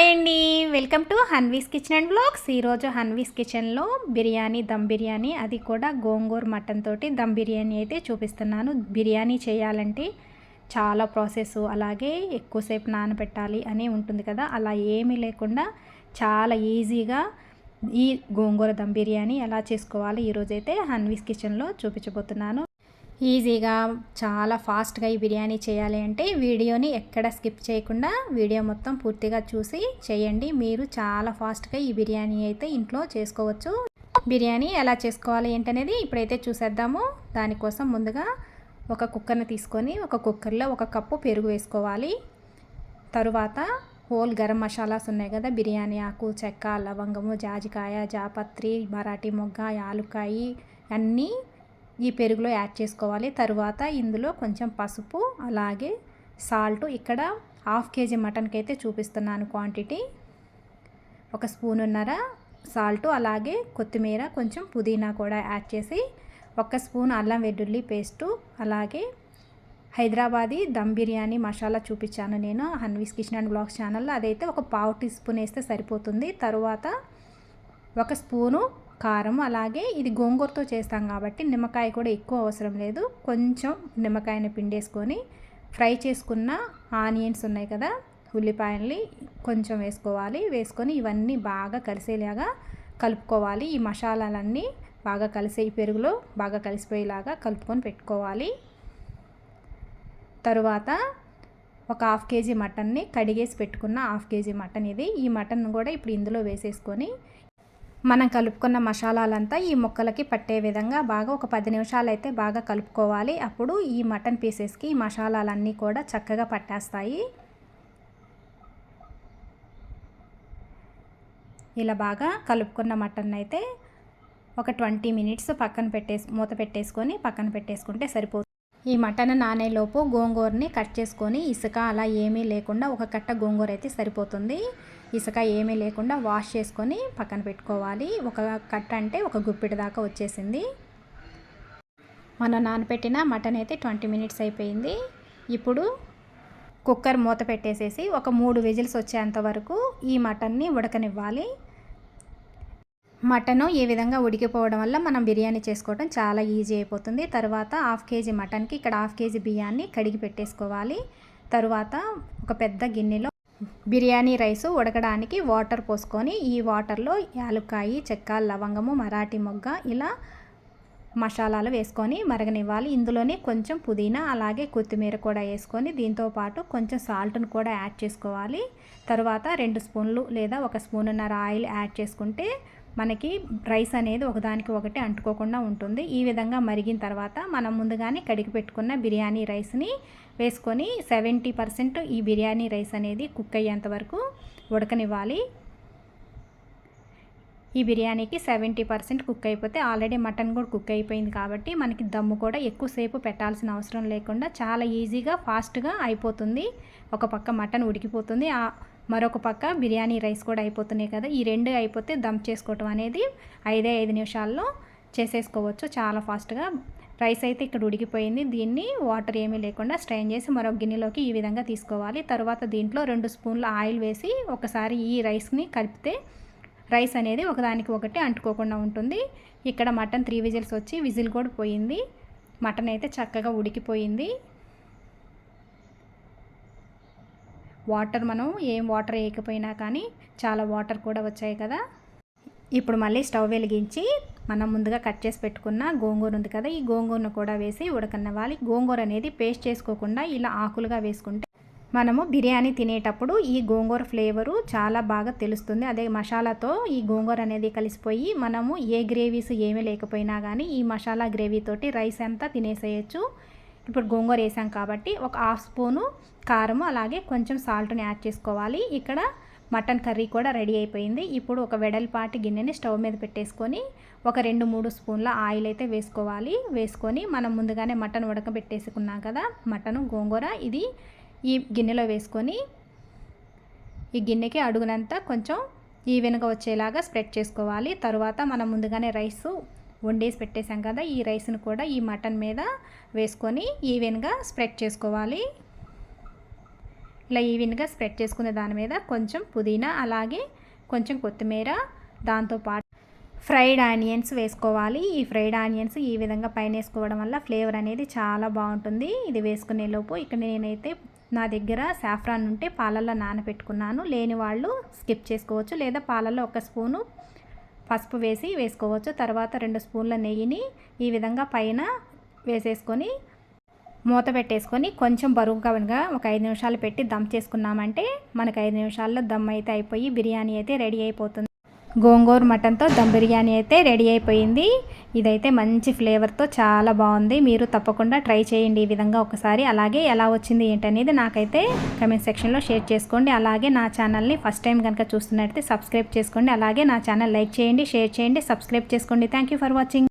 Hi అండి. Welcome to Hanvi's kitchen and blogs. ఈరోజు హన్వీస్ కిచెన్లో బిర్యానీ దమ్ బిర్యానీ అది కూడా గోంగూర మటన్ తోటి దమ్ బిర్యానీ అయితే చూపిస్తున్నాను. బిర్యానీ చేయాలంటే చాలా ప్రాసెస్ అలాగే ఎక్కువసేపు నానబెట్టాలి అని ఉంటుంది కదా. అలా ఏమీ లేకుండా చాలా ఈజీగా ఈ గోంగూర దమ్ బిర్యానీ ఎలా చేసుకోవాలి ఈరోజైతే హన్వీస్ కిచెన్లో చూపించబోతున్నాను. ఈజీగా చాలా ఫాస్ట్గా ఈ బిర్యానీ చేయాలి అంటే వీడియోని ఎక్కడ స్కిప్ చేయకుండా వీడియో మొత్తం పూర్తిగా చూసి చేయండి. మీరు చాలా ఫాస్ట్గా ఈ బిర్యానీ అయితే ఇంట్లో చేసుకోవచ్చు. బిర్యానీ ఎలా చేసుకోవాలి ఏంటనేది ఇప్పుడైతే చూసేద్దాము. దానికోసం ముందుగా ఒక కుక్కర్ని తీసుకొని ఒక కుక్కర్లో ఒక కప్పు పెరుగు వేసుకోవాలి. తరువాత హోల్ గరం మసాలాస్ ఉన్నాయి కదా బిర్యానీ ఆకు చెక్క లవంగము జాజికాయ జాపత్రి మరాఠీ మొగ్గ యాలుకాయి అన్నీ ఈ పెరుగులో యాడ్ చేసుకోవాలి. తరువాత ఇందులో కొంచెం పసుపు అలాగే సాల్ట్. ఇక్కడ హాఫ్ కేజీ మటన్కి అయితే చూపిస్తున్నాను క్వాంటిటీ. ఒక స్పూనున్నర సాల్ట్ అలాగే కొత్తిమీర కొంచెం పుదీనా కూడా యాడ్ చేసి ఒక స్పూన్ అల్లం వెల్లుల్లి పేస్టు అలాగే హైదరాబాదీ దమ్ బిర్యానీ మసాలా చూపించాను నేను హన్వీస్ కిచెన్ అండ్ బ్లాగ్స్ ఛానల్లో. అదైతే ఒక పావు టీ స్పూన్ వేస్తే సరిపోతుంది. తరువాత ఒక స్పూను కారం అలాగే ఇది గోంగూరతో చేస్తాం కాబట్టి నిమ్మకాయ కూడా ఎక్కువ అవసరం లేదు. కొంచెం నిమ్మకాయని పిండేసుకొని ఫ్రై చేసుకున్న ఆనియన్స్ ఉన్నాయి కదా ఉల్లిపాయల్ని కొంచెం వేసుకోవాలి. వేసుకొని ఇవన్నీ బాగా కలిసేలాగా కలుపుకోవాలి. ఈ మసాలాలన్నీ బాగా కలిసే ఈ పెరుగులో బాగా కలిసిపోయేలాగా కలుపుకొని పెట్టుకోవాలి. తరువాత ఒక హాఫ్ కేజీ మటన్ని కడిగేసి పెట్టుకున్న హాఫ్ కేజీ మటన్ ఇది. ఈ మటన్ కూడా ఇప్పుడు ఇందులో వేసేసుకొని మనం కలుపుకున్న మసాలాలంతా ఈ ముక్కలకి పట్టే విధంగా బాగా ఒక పది నిమిషాలు అయితే బాగా కలుపుకోవాలి. అప్పుడు ఈ మటన్ పీసెస్కి ఈ మసాలాలన్నీ కూడా చక్కగా పట్టేస్తాయి. ఇలా బాగా కలుపుకున్న మటన్ అయితే ఒక ట్వంటీ మినిట్స్ పక్కన పెట్టేసి మూత పెట్టేసుకొని పక్కన పెట్టేసుకుంటే సరిపోతుంది ఈ మటన్ నానేలోపు గోంగూరని కట్ చేసుకొని ఇసుక అలా ఏమీ లేకుండా ఒక కట్ట గోంగూర అయితే సరిపోతుంది. ఇసుక ఏమీ లేకుండా వాష్ చేసుకొని పక్కన పెట్టుకోవాలి. ఒక కట్ట అంటే ఒక గుప్పిడి దాకా వచ్చేసింది. మనం నానపెట్టిన మటన్ అయితే ట్వంటీ మినిట్స్ అయిపోయింది. ఇప్పుడు కుక్కర్ మూత పెట్టేసేసి ఒక మూడు విజిల్స్ వచ్చేంత వరకు ఈ మటన్ని ఉడకనివ్వాలి. మటను ఈ విధంగా ఉడికిపోవడం వల్ల మనం బిర్యానీ చేసుకోవడం చాలా ఈజీ అయిపోతుంది. తర్వాత హాఫ్ కేజీ మటన్కి ఇక్కడ హాఫ్ కేజీ బియ్యాన్ని కడిగి పెట్టేసుకోవాలి. తరువాత ఒక పెద్ద గిన్నెలో బిర్యానీ రైస్ ఉడకడానికి వాటర్ పోసుకొని ఈ వాటర్లో యాలుక్కాయి చెక్క లవంగము మరాఠీ మొగ్గ ఇలా మసాలాలు వేసుకొని మరగనివ్వాలి. ఇందులోనే కొంచెం పుదీనా అలాగే కొత్తిమీర కూడా వేసుకొని దీంతోపాటు కొంచెం సాల్ట్ను కూడా యాడ్ చేసుకోవాలి. తర్వాత రెండు స్పూన్లు లేదా ఒక స్పూన్నర ఆయిల్ యాడ్ చేసుకుంటే మనకి రైస్ అనేది ఒకదానికి ఒకటి అంటుకోకుండా ఉంటుంది. ఈ విధంగా మరిగిన తర్వాత మనం ముందుగానే కడిగి పెట్టుకున్న బిర్యానీ రైస్ని వేసుకొని సెవెంటీ పర్సెంట్ ఈ బిర్యానీ రైస్ అనేది కుక్ అయ్యేంత వరకు ఉడకనివ్వాలి. ఈ బిర్యానీకి సెవెంటీ పర్సెంట్ కుక్ అయిపోతే ఆల్రెడీ మటన్ కూడా కుక్ అయిపోయింది కాబట్టి మనకి దమ్ము కూడా ఎక్కువసేపు పెట్టాల్సిన అవసరం లేకుండా చాలా ఈజీగా ఫాస్ట్గా అయిపోతుంది. ఒక పక్క మటన్ ఉడికిపోతుంది. మరొక పక్క బిర్యానీ రైస్ కూడా అయిపోతున్నాయి కదా. ఈ రెండు అయిపోతే దమ్ చేసుకోవటం అనేది ఐదే ఐదు నిమిషాల్లో చేసేసుకోవచ్చు. చాలా ఫాస్ట్గా రైస్ అయితే ఇక్కడ ఉడికిపోయింది. దీన్ని వాటర్ ఏమీ లేకుండా స్ట్రైన్ చేసి మరొక గిన్నెలోకి ఈ విధంగా తీసుకోవాలి. తర్వాత దీంట్లో రెండు స్పూన్ల ఆయిల్ వేసి ఒకసారి ఈ రైస్ని కలిపితే రైస్ అనేది ఒకదానికి ఒకటి అంటుకోకుండా ఉంటుంది. ఇక్కడ మటన్ త్రీ విజిల్స్ వచ్చి విజిల్ కూడా పోయింది. మటన్ అయితే చక్కగా ఉడికిపోయింది. వాటర్ మనం ఏం వాటర్ వేయకపోయినా కానీ చాలా వాటర్ కూడా వచ్చాయి కదా. ఇప్పుడు మళ్ళీ స్టవ్ వెలిగించి మనం ముందుగా కట్ చేసి పెట్టుకున్న గోంగూర ఉంది కదా ఈ గోంగూరను కూడా వేసి ఉడకనివ్వాలి. గోంగూర అనేది పేస్ట్ చేసుకోకుండా ఇలా ఆకులుగా వేసుకుంటే మనము బిర్యానీ తినేటప్పుడు ఈ గోంగూర ఫ్లేవరు చాలా బాగా తెలుస్తుంది. అదే మసాలాతో ఈ గోంగూర అనేది కలిసిపోయి మనము ఏ గ్రేవీస్ ఏమీ లేకపోయినా కానీ ఈ మసాలా గ్రేవీతోటి రైస్ అంతా తినేసేయచ్చు. ఇప్పుడు గోంగూర వేసాం కాబట్టి ఒక హాఫ్ స్పూను కారము అలాగే కొంచెం సాల్ట్ని యాడ్ చేసుకోవాలి. ఇక్కడ మటన్ కర్రీ కూడా రెడీ అయిపోయింది. ఇప్పుడు ఒక వెడల్పాటి గిన్నెని స్టవ్ మీద పెట్టేసుకొని ఒక రెండు మూడు స్పూన్ల ఆయిల్ అయితే వేసుకోవాలి. వేసుకొని మనం ముందుగానే మటన్ ఉడకబెట్టేసుకున్నాం కదా మటన్ గోంగూర ఇది ఈ గిన్నెలో వేసుకొని ఈ గిన్నెకి అడుగునంతా కొంచెం ఈవెన్గా వచ్చేలాగా స్ప్రెడ్ చేసుకోవాలి. తర్వాత మనం ముందుగానే రైస్ వండేసి పెట్టేశాం కదా ఈ రైస్ను కూడా ఈ మటన్ మీద వేసుకొని ఈవెన్గా స్ప్రెడ్ చేసుకోవాలి. ఇలా ఈవెన్గా స్ప్రెడ్ చేసుకునే దాని మీద కొంచెం పుదీనా అలాగే కొంచెం కొత్తిమీర దాంతోపాటు ఫ్రైడ్ ఆనియన్స్ వేసుకోవాలి. ఈ ఫ్రైడ్ ఆనియన్స్ ఈ విధంగా పైన వేసుకోవడం వల్ల ఫ్లేవర్ అనేది చాలా బాగుంటుంది. ఇది వేసుకునే లోపు ఇక్కడ నేనైతే నా దగ్గర సాఫ్రాన్ ఉంటే పాలల్లో నానబెట్టుకున్నాను. లేని వాళ్ళు స్కిప్ చేసుకోవచ్చు. లేదా పాలల్లో ఒక స్పూను పసుపు వేసి వేసుకోవచ్చు. తర్వాత రెండు స్పూన్ల నెయ్యిని ఈ విధంగా పైన వేసేసుకొని మూత పెట్టేసుకొని కొంచెం బరువుగా ఒక ఐదు నిమిషాలు పెట్టి దమ్ చేసుకున్నామంటే మనకు ఐదు నిమిషాల్లో దమ్ అయితే అయిపోయి బిర్యానీ అయితే రెడీ అయిపోతుంది. గోంగూర మటన్తో దమ్ బిర్యానీ అయితే రెడీ అయిపోయింది. ఇదైతే మంచి ఫ్లేవర్తో చాలా బాగుంది. మీరు తప్పకుండా ట్రై చేయండి ఈ విధంగా ఒకసారి. అలాగే ఎలా వచ్చింది ఏంటనేది నాకైతే కమెంట్ సెక్షన్లో షేర్ చేసుకోండి. అలాగే నా ఛానల్ని ఫస్ట్ టైం కనుక చూస్తున్నట్టయితే సబ్స్క్రైబ్ చేసుకోండి. అలాగే నా ఛానల్ లైక్ చేయండి షేర్ చేయండి సబ్స్క్రైబ్ చేసుకోండి. Thank you for watching.